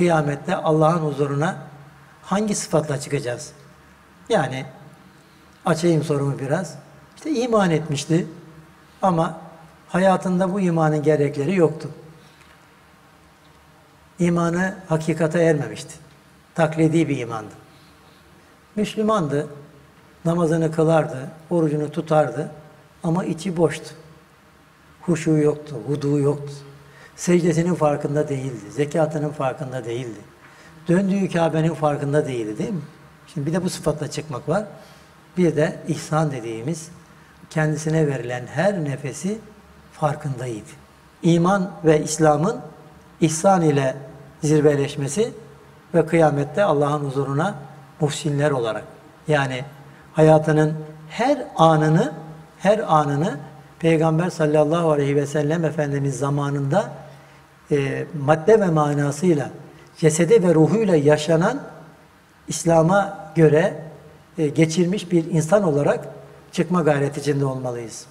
kıyamette Allah'ın huzuruna hangi sıfatla çıkacağız? Yani açayım sorumu biraz. İşte iman etmişti ama hayatında bu imanın gerekleri yoktu. İmanı hakikate ermemişti. Taklidi bir imandı. Müslümandı, namazını kılardı, orucunu tutardı ama içi boştu. Huşu yoktu, hudu yoktu. Secdesinin farkında değildi, zekatının farkında değildi. Döndüğü Kabe'nin farkında değildi değil mi? Şimdi bir de bu sıfatla çıkmak var. Bir de ihsan dediğimiz kendisine verilen her nefesi farkındaydı. İman ve İslam'ın ihsan ile zirveleşmesi ve kıyamette Allah'ın huzuruna muhsinler olarak yani hayatının her anını her anını Peygamber sallallahu aleyhi ve sellem Efendimiz zamanında e, madde ve manasıyla cesede ve ruhuyla yaşanan İslam'a göre e, geçirmiş bir insan olarak çıkma gayreti içinde olmalıyız.